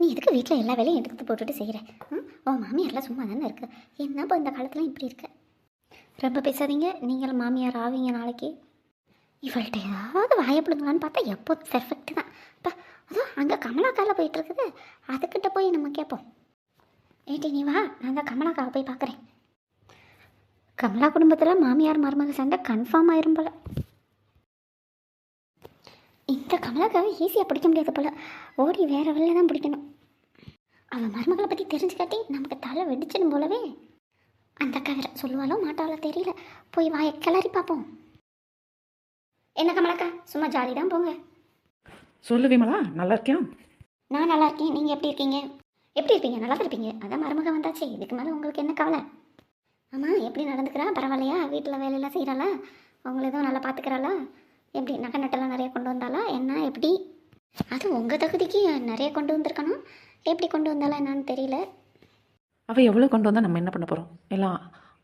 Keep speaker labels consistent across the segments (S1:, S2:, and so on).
S1: நீ எதுக்கு வீட்டில் எல்லா வேலையும் எடுத்து போட்டுட்டு செய்கிற ம்? உன் மாமியாரெலாம் சும்மா தானே இருக்கு. என்னப்போ இந்த காலத்தில் இப்படி இருக்க? ரொம்ப பேசாதீங்க. நீங்களும் மாமியார் ஆவீங்க நாளைக்கு. இவள்கிட்ட ஏதாவது வாயப்படுங்களான்னு பார்த்தா எப்போ பெர்ஃபெக்ட் தான். இப்போ அதுவும் அங்கே கமலாக்காவில் போயிட்டுருக்குது. அதுக்கிட்ட போய் நம்ம கேட்போம் ஏட்டி நீ வா. நாங்கள் கமலாக்காவை போய் பார்க்குறேன் கமலா குடும்பத்தில் மாமியார் மருமக சண்டை கன்ஃபார்ம் ஆயிரும் போல. இந்த கமலாக்காவை ஈஸியாக பிடிக்க முடியாது போல. ஓடி வேற வெளில தான் பிடிக்கணும். அவன் மருமகளை பற்றி தெரிஞ்சுக்காட்டி நமக்கு தலை வெடிச்சிடும் போலவே. அந்த அக்கா வேற சொல்லுவாளோ மாட்டாளோ தெரியல. போய் வாயை கிளறி பார்ப்போம். என்ன கமலாக்கா சும்மா ஜாலி தான் போங்க.
S2: சொல்லு விமலா நல்லா இருக்கியா?
S1: நான் நல்லா இருக்கேன். நீங்கள் எப்படி இருக்கீங்க? எப்படி இருப்பீங்க? நல்லா தான் இருப்பீங்க. அதான் மருமக வந்தாச்சு. இதுக்கு மேலே உங்களுக்கு என்ன கவலை? ஆமாம் எப்படி நடந்துக்கிறா? பரவாயில்லையா? வீட்டில் வேலையெல்லாம் செய்கிறாளா அவங்கள எதுவும் நல்லா பார்த்துக்கிறாளா எப்படி நகை நட்டெல்லாம் நிறைய கொண்டு வந்தாளா? என்ன எப்படி? அது உங்கள் தகுதிக்கு நிறைய கொண்டு வந்திருக்கணும் எப்படி கொண்டு வந்தாளா என்னன்னு தெரியல.
S2: அவள் எவ்வளோ கொண்டு வந்தால் நம்ம என்ன பண்ண போகிறோம் எல்லாம்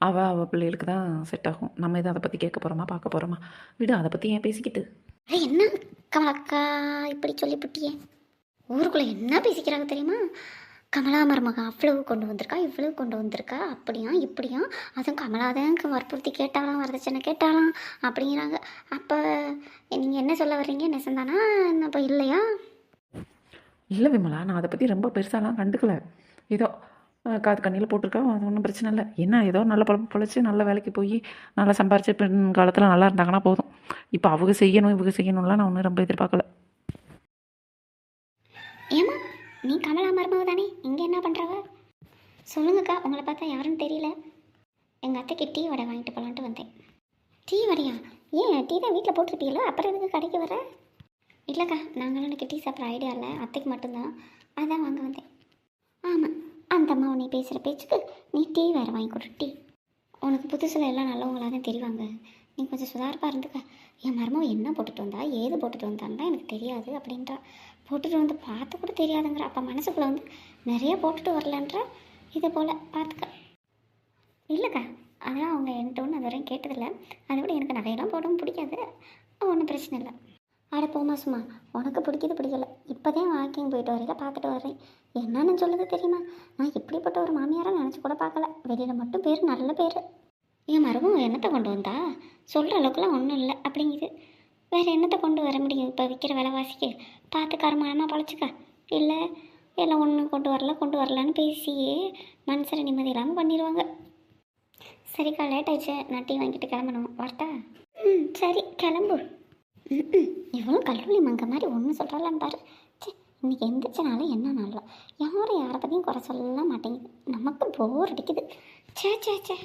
S2: அவள் அவள் பிள்ளைகளுக்கு தான் செட் ஆகும். நம்ம எதுவும் அதை பற்றி கேட்க போகிறோமா பார்க்க போகிறோமா விடு அதை பற்றி ஏன் பேசிக்கிட்டு?
S1: அட என்ன கமலாக்கா இப்படி சொல்லிவிட்டியே ஊருக்குள்ளே என்ன பேசிக்கிறாங்க தெரியுமா? கமலா மருமக அவ்வளவு கொண்டு வந்திருக்கா இவ்வளவு கொண்டு வந்திருக்கா அப்படியா இப்படியா? அதுவும் கமலாதான் வற்புறுத்தி கேட்டாலாம் வரதட்சணை கேட்டாலாம் அப்படிங்கிறாங்க. அப்போ நீங்கள் என்ன சொல்ல வர்றீங்க? நெசந்தானா? அப்போ இல்லையா?
S2: இல்லை விமலா நான் அதை பற்றி ரொம்ப பெருசாலாம் கண்டுக்கல. ஏதோ காது கண்ணியில் போட்டிருக்கா அது ஒன்றும் பிரச்சனை இல்லை. என்ன ஏதோ நல்ல பழப்பு பொழைச்சி நல்ல வேலைக்கு போய் நல்லா சம்பாரிச்சு பெண் காலத்தில் நல்லா இருந்தாங்கன்னா போதும். இப்போ அவங்க செய்யணும் இவங்க செய்யணும்லாம் நான் ஒன்றும் ரொம்ப எதிர்பார்க்கல.
S1: ஏமா நீ கமலா மருமக தானே? இங்கே என்ன பண்ணுறவ சொல்லுங்கக்கா உங்களை பார்த்தா யாருன்னு தெரியல. எங்கள் அத்தைக்கு டீ வடை வாங்கிட்டு போகலான்ட்டு வந்தேன். டீ வடையா? ஏன் டீ தான் வீட்டில் போட்டிருப்பீங்களா? அப்புறம் எதுக்கு கடைக்கு வர? இல்லைக்கா நாங்களும் எனக்கு டீ சாப்பிட்ற ஐடியா இல்லை. அத்தைக்கு மட்டும்தான். அதான் வாங்க வந்தேன். ஆமாம் அந்த அம்மா உன்னை பேசுகிற பேச்சுக்கு நீ டீ வேறு வாங்கி கொடு டீ. உனக்கு புதுசில் எல்லாம் நல்லவங்களாக தான் தெரிவாங்க. நீ கொஞ்சம் சுதாரிப்பாக இருந்துக்க. என் மருமக என்ன போட்டுட்டு வந்தா ஏது போட்டுட்டு வந்தான்னு தான் எனக்கு தெரியாது அப்படின்றா. போட்டுட்டு வந்து பார்த்து கூட தெரியாதுங்கிற. அப்போ மனசுக்குள்ளே வந்து நிறைய போட்டுட்டு வரலன்ற இதை போல் பார்த்துக்க. இல்லைக்கா அதெல்லாம் அவங்க என்கிட்ட ஒன்று அது வரையும் கேட்டதில்லை. அதை விட எனக்கு நகையெல்லாம் போடவும் பிடிக்காது. ஒன்றும் பிரச்சனை இல்லை. அட போமா சும்மா. உனக்கு பிடிக்கிது பிடிக்கல. இப்போதான் வாக்கிங் போயிட்டு வரையில பார்த்துட்டு வரேன் என்னன்னு சொல்லுது தெரியுமா? நான் இப்படிப்பட்ட ஒரு மாமியாராக நினச்சி கூட பார்க்கல. வெளியில் மட்டும் பேர் நல்ல பேர். என் மருமகம் என்னத்தை கொண்டு வந்தா? சொல்கிற அளவுக்குலாம் ஒன்றும் இல்லை. அப்படிங்குது. வேறு என்னத்தை கொண்டு வர முடியும்? இப்போ விற்கிற விலைவாசிக்கு பார்த்து கருமானமாக பழச்சிக்க. இல்லை எல்லாம் ஒன்று கொண்டு வரல கொண்டு வரலான்னு பேசியே மனசில் நிம்மதி இல்லாமல் பண்ணிடுவாங்க சரிக்கா லேட் ஆயிடுச்சு. நான் டீ வாங்கிட்டு கிளம்பணும். வரட்டா ம் சரி கிளம்பு. ம் கல்லூரி மங்க மாதிரி ஒன்று சொல்கிறாளான்னு பாரு. ச்சே இன்னைக்கு எந்திரிச்சனால என்ன நாளில் யாரும் யாரை பற்றியும் குறை சொல்ல மாட்டேங்குது. நமக்கு போர் அடிக்குது. சே சே சே